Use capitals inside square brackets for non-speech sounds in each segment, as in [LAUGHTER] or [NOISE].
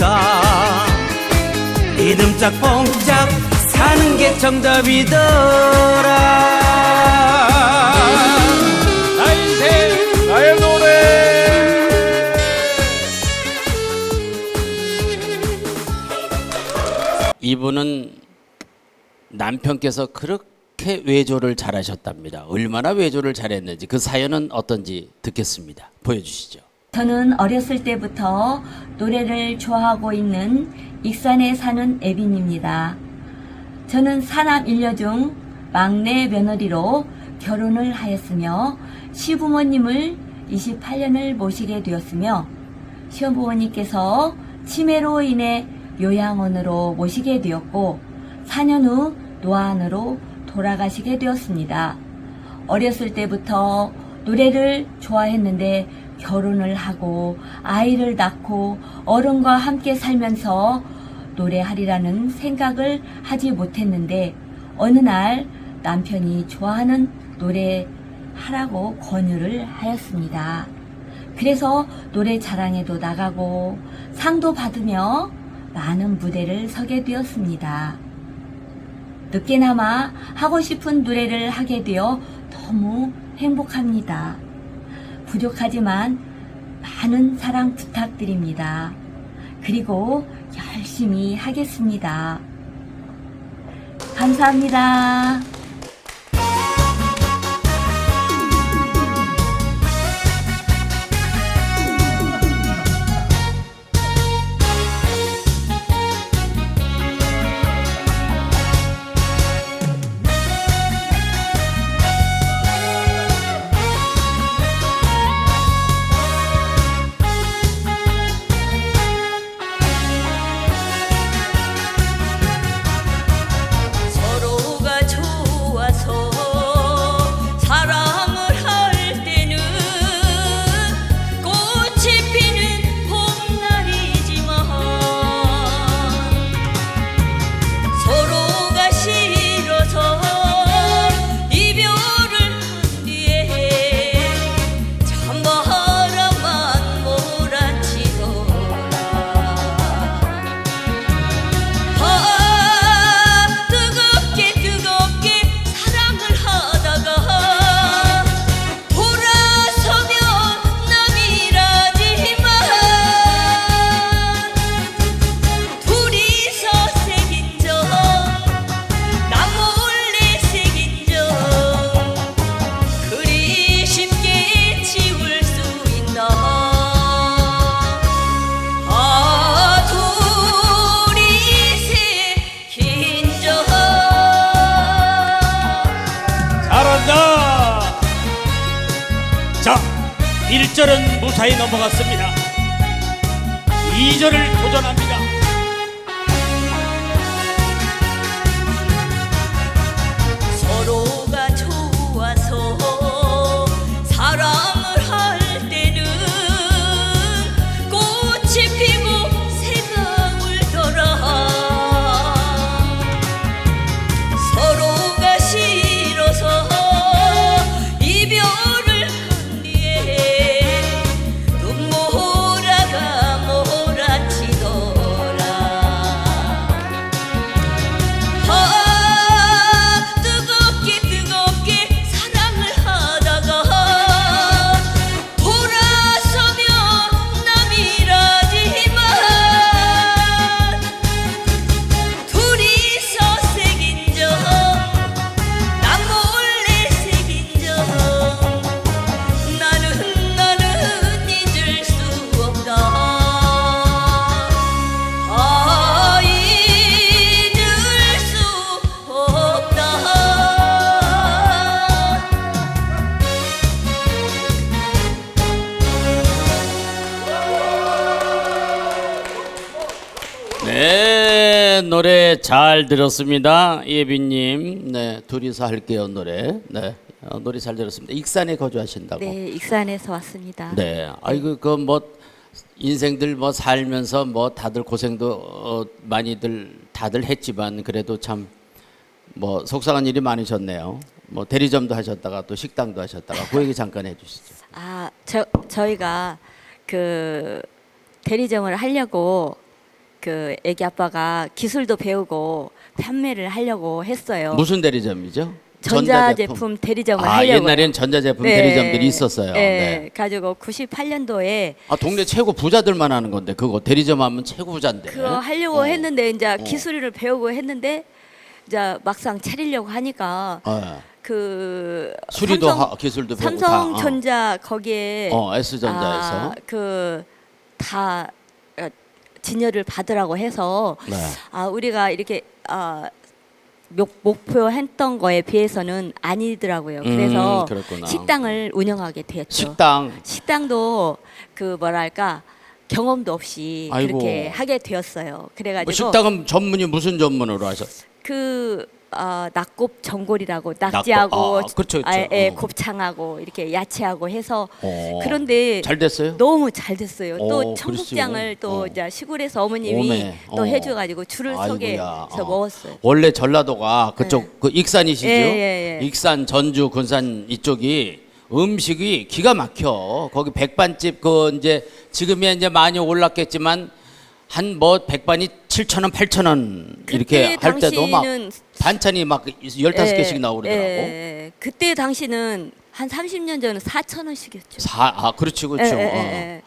있다 이듬짝 뽕짝 사는 게 정답이더라 나의 인생 나의 노래 이분은 남편께서 그렇게 외조를 잘하셨답니다. 얼마나 외조를 잘했는지 그 사연은 어떤지 듣겠습니다. 보여주시죠. 저는 어렸을 때부터 노래를 좋아하고 있는 익산에 사는 애빈입니다. 저는 사남 일녀 중 막내 며느리로 결혼을 하였으며 시부모님을 28년을 모시게 되었으며 시어머니께서 치매로 인해 요양원으로 모시게 되었고 4년 후 노안으로 돌아가시게 되었습니다. 어렸을 때부터 노래를 좋아했는데 결혼을 하고 아이를 낳고 어른과 함께 살면서 노래하리라는 생각을 하지 못했는데 어느 날 남편이 좋아하는 노래 하라고 권유를 하였습니다. 그래서 노래 자랑에도 나가고 상도 받으며 많은 무대를 서게 되었습니다. 늦게나마 하고 싶은 노래를 하게 되어 너무 행복합니다. 부족하지만 많은 사랑 부탁드립니다. 그리고 열심히 하겠습니다. 감사합니다. 1절은 무사히 넘어갔습니다. 2절을 도전합니다 노래 잘 들었습니다. 예빈님, 네, 둘이서 할게요 노래. 네, 어, 노래 잘 들었습니다. 익산에 거주하신다고. 네, 익산에서 왔습니다. 네, 아이고 그 뭐 인생들 뭐 살면서 뭐 다들 고생도 어, 많이들 다들 했지만 그래도 참 뭐 속상한 일이 많으셨네요. 뭐 대리점도 하셨다가 또 식당도 하셨다가 그 얘기 잠깐 해주시죠. 아, 저 저희가 그 대리점을 하려고 그 애기 아빠가 기술도 배우고 판매를 하려고 했어요. 무슨 대리점이죠? 전자제품 대리점을 아 하려고. 옛날엔 전자제품 대리점들이 있었어요. 네. 네. 가지고 98년도에 아 동네 최고 부자들만 하는 건데 그거 대리점 하면 최고 부자인데. 그거 하려고 어. 했는데 이제 기술을 배우고 했는데 이제 막상 차리려고 하니까 어. 그 수리도 삼성- 하- 기술도 배우고 삼성전자 거기에 다. 어, 어 S전자에서. 아, 그다 진열을 받으라고 해서 네. 아 우리가 이렇게 아 목, 목표했던 거에 비해서는 아니더라고요. 그래서 음. 식당을 운영하게 되었죠. 식당. 식당도 그 뭐랄까 경험도 없이 아이고. 그렇게 하게 되었어요. 그래가지고 뭐 식당은 전문이 무슨 전문으로 하셨? 그 어, 낙곱 전골이라고 낙지하고 아, 그렇죠, 그렇죠. 아, 예, 어. 곱창하고 이렇게 야채하고 해서 어. 그런데 잘 됐어요? 너무 잘 됐어요. 어, 또 청국장을 그랬어요. 또 어. 이제 시골에서 어머님이 오메. 또 어. 해줘가지고 줄을 서게 아이고야. 해서 어. 먹었어요. 원래 전라도가 그쪽 그 익산이시죠? 예, 예, 예. 익산, 전주, 군산 이쪽이 음식이 기가 막혀. 거기 백반집 그 이제 지금이야 이제 많이 올랐겠지만 한 뭐 백반이 7천 원, 8천 원 이렇게 그때 할 때도 막 당시는 반찬이 막 15개씩 예, 나오더라고. 예, 그때 당시는 한 30년 전은 4천 원씩이었죠. 사, 아, 그렇지, 그렇죠. 예, 예, 어. 예.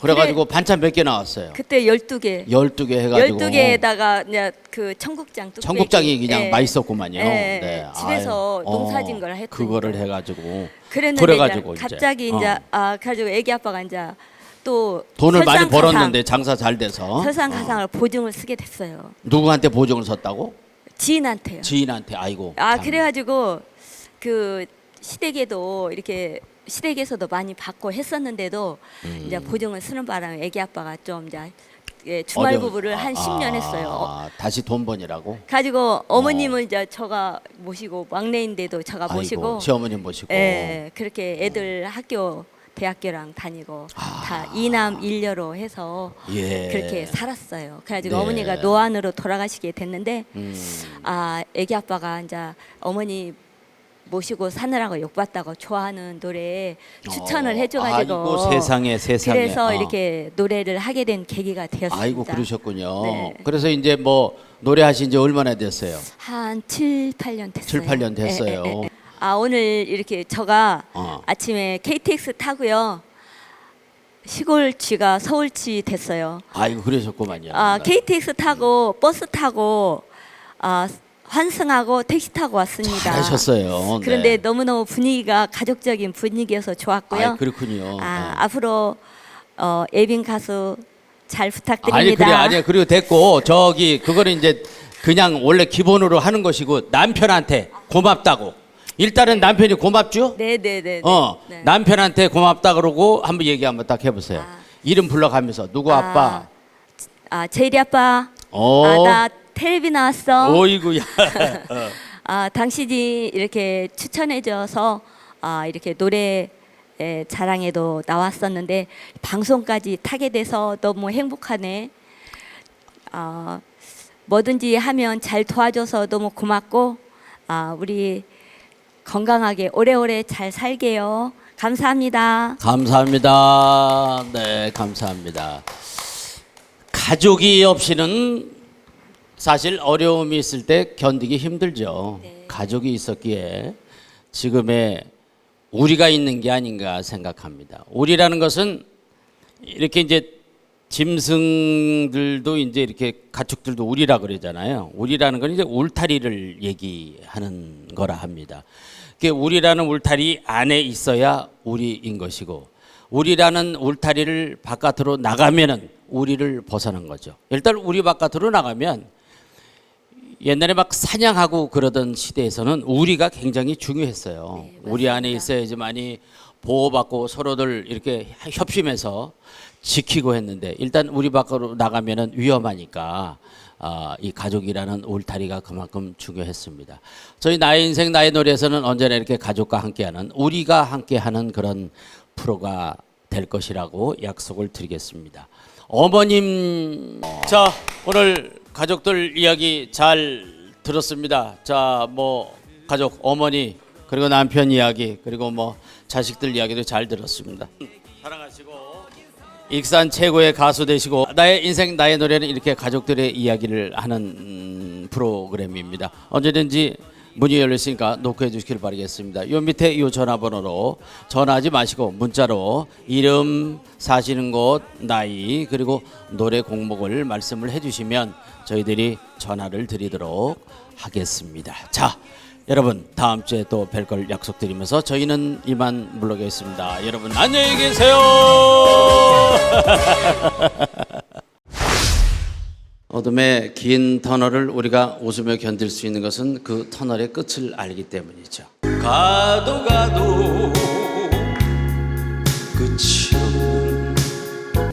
그래가지고 반찬 몇 개 나왔어요. 그때 12개. 12개 해가지고. 12개에다가 이제 그 청국장 뚝배기. 청국장이 그냥 예. 맛있었구만요. 예, 네. 집에서 아유, 농사진 걸 했더니 그거를 해가지고 그랬는데 그래가지고 이제 이제, 갑자기 어. 이제 아 가지고 애기 아빠가 이제 또 돈을 많이 설상가상, 벌었는데 장사 잘 돼서 설상가상을 보증을 쓰게 됐어요. 누구한테 보증을 섰다고? 지인한테요. 지인한테 아이고. 아 참. 그래가지고 그 시댁에도 이렇게 시댁에서도 많이 받고 했었는데도 이제 보증을 쓰는 바람에 애기 아빠가 좀 이제 예, 주말 어려운- 부부를 한 아, 10년 아, 했어요. 어, 아, 다시 돈 버니라고. 가지고 어머님은 이제 저가 모시고 막내인데도 저가 아이고, 모시고 시어머님 모시고. 예, 그렇게 애들 학교 대학교랑 다니고 다 이남 일녀로 해서 아. 예. 그렇게 살았어요. 그래가지고 네. 어머니가 노안으로 돌아가시게 됐는데 음. 아 애기 아빠가 이제 어머니 모시고 사느라고 욕받다고 좋아하는 노래 추천을 어, 해줘가지고 아이고 세상에 세상에. 그래서 어. 이렇게 노래를 하게 된 계기가 되었습니다. 아이고 그러셨군요. 네. 그래서 이제 뭐 노래하신 지 얼마나 됐어요? 한 7, 8년 됐어요. 7, 8년 됐어요. 예, 예, 예. 아 오늘 이렇게 저가 어. 아침에 KTX 타고요. 시골지가 서울지 됐어요. 아이고 그러셨구만요. 아 네. KTX 타고 버스 타고 아 환승하고 택시 타고 왔습니다. 잘하셨어요. 그런데 네. 너무너무 분위기가 가족적인 분위기여서 좋았고요. 아, 그렇군요. 아, 네. 앞으로 어, 예빈 가수 잘 아니 부탁드립니다. 그래 아니 그리고 됐고 저기 그거는 이제 그냥 원래 기본으로 하는 것이고 남편한테 고맙다고 일단은 남편이 고맙죠? 네네네. 어 네. 남편한테 고맙다 그러고 한번 얘기 한번 딱 해보세요. 아. 이름 불러가면서 누구 아, 아빠? 아 제리 아빠. 어. 아나 텔레비 나왔어. 오이구야. [LAUGHS] 아 당신이 이렇게 추천해줘서 아 이렇게 노래 에, 자랑에도 나왔었는데 방송까지 타게 돼서 너무 행복하네. 아 뭐든지 하면 잘 도와줘서 너무 고맙고 아 우리 건강하게 오래오래 잘 살게요. 감사합니다. 감사합니다. 네, 감사합니다. 가족이 없이는 사실 어려움이 있을 때 견디기 힘들죠. 가족이 있었기에 지금의 우리가 있는 게 아닌가 생각합니다. 우리라는 것은 이렇게 이제 짐승들도 이제 이렇게 가축들도 우리라 그러잖아요. 우리라는 건 이제 울타리를 얘기하는 거라 합니다. 그 우리라는 울타리 안에 있어야 우리인 것이고 우리라는 울타리를 바깥으로 나가면은 우리를 벗어난 거죠. 일단 우리 바깥으로 나가면 옛날에 막 사냥하고 그러던 시대에서는 우리가 굉장히 중요했어요. 우리 안에 있어야지만이 보호받고 서로들 이렇게 협심해서 지키고 했는데 일단 우리 밖으로 나가면은 위험하니까 아, 이 가족이라는 울타리가 그만큼 중요했습니다. 저희 나의 인생 나의 노래에서는 언제나 이렇게 가족과 함께하는 우리가 함께하는 그런 프로가 될 것이라고 약속을 드리겠습니다. 어머님, 자 오늘 가족들 이야기 잘 들었습니다. 자 뭐 가족 어머니 그리고 남편 이야기 그리고 뭐 자식들 이야기도 잘 들었습니다. 사랑하시고 익산 최고의 가수 되시고 나의 인생 나의 노래는 이렇게 가족들의 이야기를 하는 음, 프로그램입니다. 언제든지 문이 열렸으니까 노크해 주시길 바라겠습니다. 요 밑에 이 전화번호로 전화하지 마시고 문자로 이름, 사시는 곳, 나이 그리고 노래 곡목을 말씀을 해주시면 저희들이 전화를 드리도록 하겠습니다. 자, 여러분 다음 주에 또 뵐 걸 약속드리면서 저희는 이만 물러가겠습니다. 여러분 안녕히 계세요. [LAUGHS] 어둠의 긴 터널을 우리가 웃으며 견딜 수 있는 것은 그 터널의 끝을 알기 때문이죠. 가도 가도 끝이 없는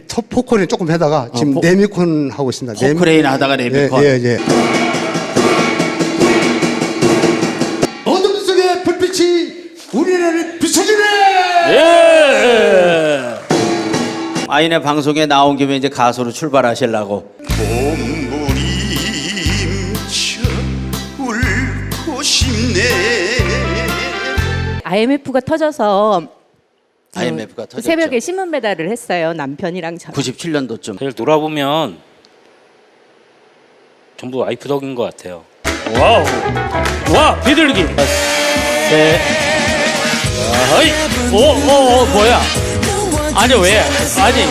터 포크레인 조금 하다가 지금 포- 네미콘 하고 있습니다. 포크레인 하다가 네미콘. 예, 예, 예. 아이네 방송에 나온 김에 이제 가수로 출발하시려고 몸부림쳐 울고 싶네 IMF가 터져서 IMF가 어, 터졌죠. 새벽에 신문 배달을 했어요 남편이랑 저. 97년도쯤 사실 돌아보면 전부 와이프 덕인 것 같아요. 와우, 와 비둘기. 네. 어이, 오, 오, 오, 뭐야? 아니 왜? 아니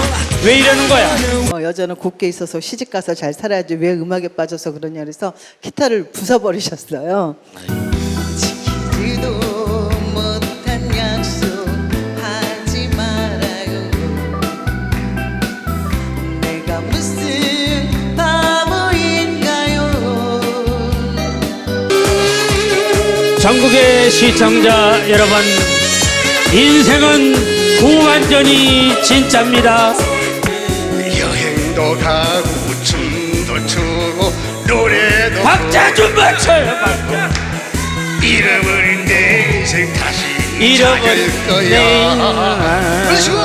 왜 이러는 거야? 어, 여자는 곱게 있어서 시집 가서 잘 살아야지 왜 음악에 빠져서 그러냐 그래서 기타를 부숴버리셨어요. 지키지도 못한 약속 하지 말아요. 내가 무슨 바보인가요? 전국의 시청자 여러분, 인생은 후반전이 진짜입니다. 여행도 가고 춤도 추고 노래도 박자 좀 맞춰요, 박자. 잃어버린 내 인생 다시 잃어버린 찾을 내 거야 인생. 그러시고